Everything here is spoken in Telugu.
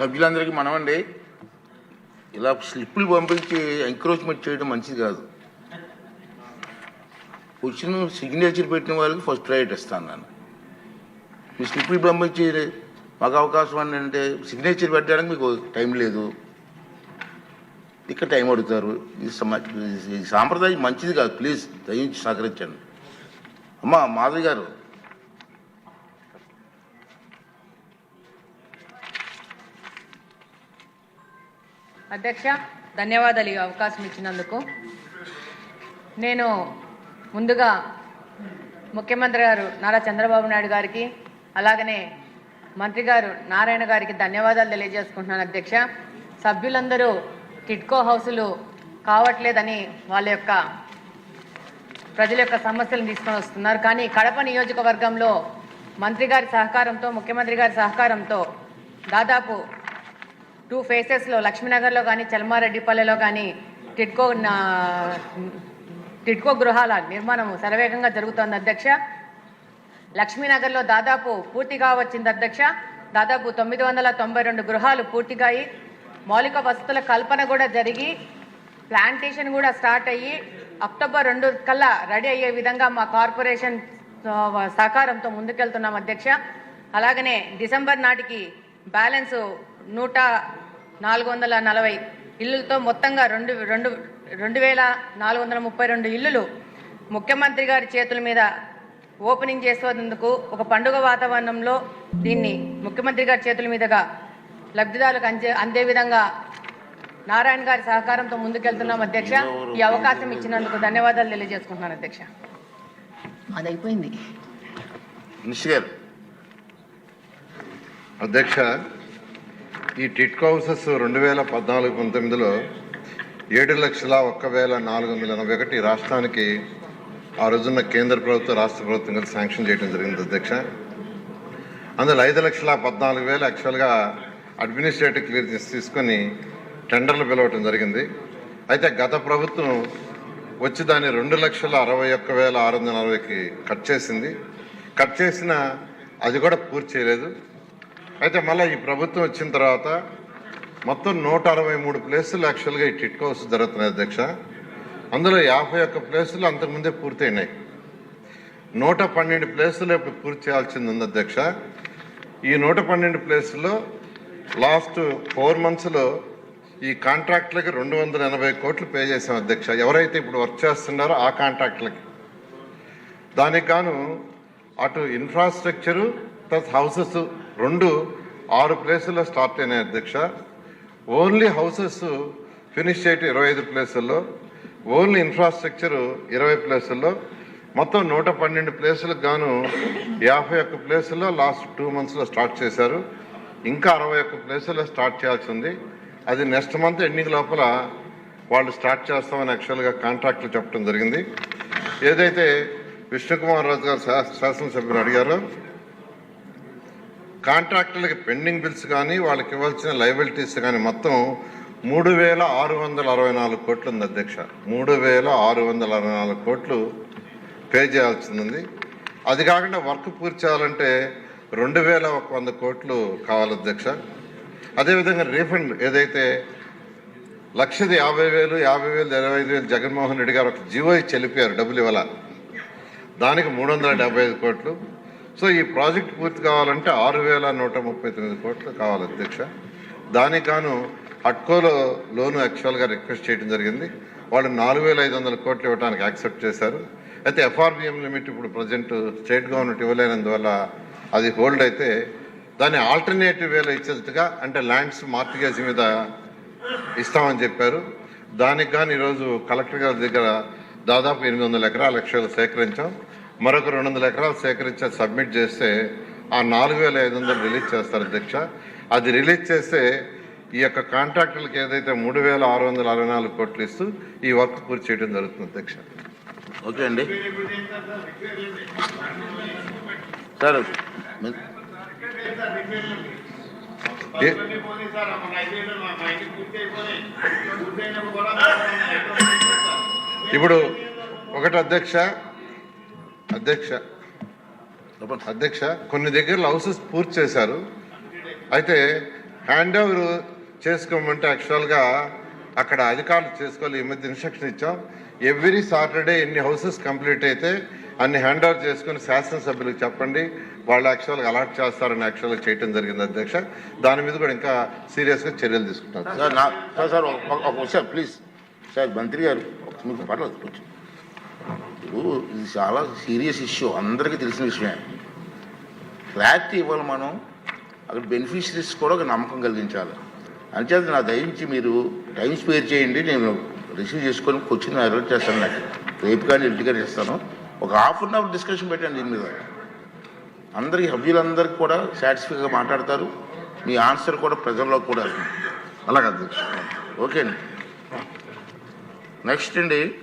సభ్యులందరికీ మనమండి ఇలా స్లిప్పులు పంపించి ఎంక్రోచ్మెంట్ చేయడం మంచిది కాదు. వచ్చిన సిగ్నేచర్ పెట్టిన వాళ్ళకి ఫస్ట్ రైట్ ఇస్తాను నేను. మీ స్లిప్పులు పంపించి మాకు అవకాశం ఏంటంటే అంటే సిగ్నేచర్ పెట్టడానికి మీకు టైం లేదు. ఇక్కడ టైం అడుగుతారు. ఇది ఈ సాంప్రదాయం మంచిది కాదు. ప్లీజ్ దయించి సహకరించండి. అమ్మా మాధవి గారు అధ్యక్ష ధన్యవాదాలు ఈ అవకాశం ఇచ్చినందుకు. నేను ముందుగా ముఖ్యమంత్రి గారు నారా చంద్రబాబు నాయుడు గారికి అలాగనే మంత్రి గారు నారాయణ గారికి ధన్యవాదాలు తెలియజేసుకుంటున్నాను అధ్యక్ష. సభ్యులందరూ టిట్కో హౌసులు కావట్లేదని వాళ్ళ యొక్క ప్రజల యొక్క సమస్యలను తీసుకొని వస్తున్నారు. కానీ కడప నియోజకవర్గంలో మంత్రి గారి సహకారంతో ముఖ్యమంత్రి గారి సహకారంతో దాదాపు టూ ఫేసెస్లో లక్ష్మీనగర్లో కానీ చల్మారెడ్డిపల్లెలో కానీ టిట్కో టిట్కో గృహాల నిర్మాణం శరవేగంగా జరుగుతోంది అధ్యక్ష. లక్ష్మీనగర్లో దాదాపు పూర్తిగా వచ్చింది అధ్యక్ష. దాదాపు తొమ్మిది వందల తొంభై రెండు గృహాలు పూర్తిగా అయి మౌలిక వసతుల కల్పన కూడా జరిగి ప్లాంటేషన్ కూడా స్టార్ట్ అయ్యి అక్టోబర్ రెండు కల్లా రెడీ అయ్యే విధంగా మా కార్పొరేషన్ సహకారంతో ముందుకెళ్తున్నాం అధ్యక్ష. అలాగనే డిసెంబర్ నాటికి బ్యాలెన్స్ నూట నాలుగు వందల నలభై ఇల్లులతో మొత్తంగా రెండు రెండు రెండు వేల నాలుగు వందల ముప్పై రెండు ఇల్లులు ముఖ్యమంత్రి గారి చేతుల మీద ఓపెనింగ్ చేసేందుకు ఒక పండుగ వాతావరణంలో దీన్ని ముఖ్యమంత్రి గారి చేతుల మీదుగా లబ్ధిదారులకు అందే అందే విధంగా నారాయణ గారి సహకారంతో ముందుకెళ్తున్నాం అధ్యక్ష. ఈ అవకాశం ఇచ్చినందుకు ధన్యవాదాలు తెలియజేసుకుంటున్నాను అధ్యక్ష. అది అయిపోయింది నిషి గారు అధ్యక్ష ఈ టిట్కో హౌసెస్ రెండు వేల పద్నాలుగు పంతొమ్మిదిలో ఏడు లక్షల ఒక్క వేల నాలుగు వందల ఎనభై ఒకటి రాష్ట్రానికి ఆ రోజున్న కేంద్ర ప్రభుత్వం రాష్ట్ర ప్రభుత్వం కలిసి శాంక్షన్ చేయడం జరిగింది అధ్యక్ష. అందులో ఐదు లక్షల పద్నాలుగు వేలు యాక్చువల్గా అడ్మినిస్ట్రేటివ్ క్లియర్స్ తీసుకొని టెండర్లు పిలవటం జరిగింది. అయితే గత ప్రభుత్వం వచ్చి దాన్ని రెండు లక్షల అరవై ఒక్క వేల ఆరు వందల అరవైకి కట్ చేసింది. కట్ చేసిన అది కూడా పూర్తి చేయలేదు. అయితే మళ్ళీ ఈ ప్రభుత్వం వచ్చిన తర్వాత మొత్తం నూట అరవై మూడు ప్లేసులు యాక్చువల్గా ఈ టిట్ హౌస్ జరుగుతున్నాయి అధ్యక్ష. అందులో యాభై ఒక్క ప్లేసులు అంతకుముందే పూర్తయినాయి నూట పన్నెండు ప్లేసులు ఇప్పుడు పూర్తి చేయాల్సింది ఉంది అధ్యక్ష. ఈ నూట పన్నెండు ప్లేసుల్లో లాస్ట్ ఫోర్ మంత్స్లో ఈ కాంట్రాక్టులకి రెండు వందల ఎనభై కోట్లు పే చేసాం అధ్యక్ష. ఎవరైతే ఇప్పుడు వర్క్ చేస్తున్నారో ఆ కాంట్రాక్టులకి దానికి గాను అటు ఇన్ఫ్రాస్ట్రక్చరు ప్లస్ హౌసెస్ రెండు ఆరు ప్లేసుల్లో స్టార్ట్ అయినాయి అధ్యక్ష. ఓన్లీ హౌసెస్ ఫినిష్ చేయటం ఇరవై ఐదు ప్లేసుల్లో ఓన్లీ ఇన్ఫ్రాస్ట్రక్చర్ ఇరవై ప్లేసుల్లో. మొత్తం నూట పన్నెండు ప్లేసులకు గాను యాభై ఒక్క ప్లేసుల్లో లాస్ట్ టూ మంత్స్లో స్టార్ట్ చేశారు. ఇంకా అరవై ఒక్క ప్లేసుల్లో స్టార్ట్ చేయాల్సి ఉంది. అది నెక్స్ట్ మంత్ ఎండింగ్ లోపల వాళ్ళు స్టార్ట్ చేస్తామని యాక్చువల్గా కాంట్రాక్ట్లు చెప్పడం జరిగింది. ఏదైతే విష్ణుకుమార్ రాజు గారు శాస- శాసనసభ్యులు అడిగారో కాంట్రాక్టులకి పెండింగ్ బిల్స్ కానీ వాళ్ళకి ఇవ్వాల్సిన లైబిలిటీస్ కానీ మొత్తం మూడు వేల ఆరు వందల అరవై నాలుగు కోట్లు ఉంది అధ్యక్ష. మూడు వేల ఆరు వందల అరవై నాలుగు కోట్లు పే చేయాల్సింది అది కాకుండా వర్క్ పూర్తి చేయాలంటే రెండు వేల ఒక వంద కోట్లు కావాలి అధ్యక్ష. అదేవిధంగా రీఫండ్ ఏదైతే లక్షది యాభై వేలు యాభై వేలు ఇరవై ఐదు వేలు జగన్మోహన్ రెడ్డి గారు ఒక జీవో చెల్లిపోయారు డబ్బులు ఇవ్వాల. దానికి మూడు వందల డెబ్బై ఐదు కోట్లు. సో ఈ ప్రాజెక్ట్ పూర్తి కావాలంటే ఆరు వేల నూట ముప్పై తొమ్మిది కోట్లు కావాలి అధ్యక్ష. దానికి గాను హట్కోలో లోను యాక్చువల్గా రిక్వెస్ట్ చేయడం జరిగింది. వాళ్ళు నాలుగు వేల ఐదు వందల కోట్లు ఇవ్వడానికి యాక్సెప్ట్ చేశారు. అయితే ఎఫ్ఆర్బిఎం లిమిట్ ఇప్పుడు ప్రజెంట్ స్టేట్ గవర్నమెంట్ ఇవ్వలేనందువల్ల అది హోల్డ్ అయితే దాన్ని ఆల్టర్నేటివ్ వేలో ఇచ్చేట్టుగా అంటే ల్యాండ్స్ మార్టిగేజ్ మీద ఇస్తామని చెప్పారు. దానికి కానీ ఈరోజు కలెక్టర్ గారి దగ్గర దాదాపు ఎనిమిది వందల ఎకరాల లక్షలు సేకరించాం. మరొక రెండు వందల ఎకరాలు సేకరించి సబ్మిట్ చేస్తే ఆ నాలుగు వేల ఐదు వందలు రిలీజ్ చేస్తారు అధ్యక్ష. అది రిలీజ్ చేస్తే ఈ యొక్క కాంట్రాక్టులకు ఏదైతే మూడు వేల ఆరు వందల అరవై నాలుగు కోట్లు ఇస్తూ ఈ వర్క్ పూర్తి చేయడం జరుగుతుంది అధ్యక్ష. ఓకే అండి. సార్ ఇప్పుడు ఒకటి అధ్యక్ష అధ్యక్ష. అధ్యక్ష కొన్ని దగ్గరలో హౌసెస్ పూర్తి చేశారు. అయితే హ్యాండ్ ఓవర్ చేసుకోమంటే యాక్చువల్గా అక్కడ అధికారులు చేసుకోవాలి ఈ మధ్య ఇన్స్ట్రక్షన్ ఇచ్చాం. ఎవ్రీ సాటర్డే ఎన్ని హౌసెస్ కంప్లీట్ అయితే అన్ని హ్యాండ్ ఓవర్ చేసుకుని శాసనసభ్యులకు చెప్పండి. వాళ్ళు యాక్చువల్గా అలాట్ చేస్తారని యాక్చువల్గా చేయడం జరిగింది అధ్యక్ష. దాని మీద కూడా ఇంకా సీరియస్గా చర్యలు తీసుకుంటాం సార్ నా సార్ ఒక- ప్లీజ్. సార్ మంత్రి గారు మీకు పర్లేదు కొంచెం ఇప్పుడు ఇది చాలా సీరియస్ ఇష్యూ అందరికీ తెలిసిన విషయమే. క్లారిటీ ఇవ్వాలి మనం. అక్కడ బెనిఫిషరీస్ కూడా ఒక నమ్మకం కలిగించాలి. అంచేత నా దయించి మీరు టైం స్పేర్ చేయండి. నేను రిసీవ్ చేసుకొని క్వశ్చన్ అలర్ట్ చేస్తాను నాకు. రేపు కానీ ఇంటి కానీ ఇస్తాను ఒక హాఫ్ అన్ అవర్ డిస్కషన్ పెట్టండి దీని మీద. అందరికి సభ్యులందరికీ కూడా సాటిస్ఫైగా మాట్లాడతారు. మీ ఆన్సర్ కూడా ప్రజల్లో కూడా. అలాగే అధ్యక్ష. ఓకే అండి. నెక్స్ట్ అండి.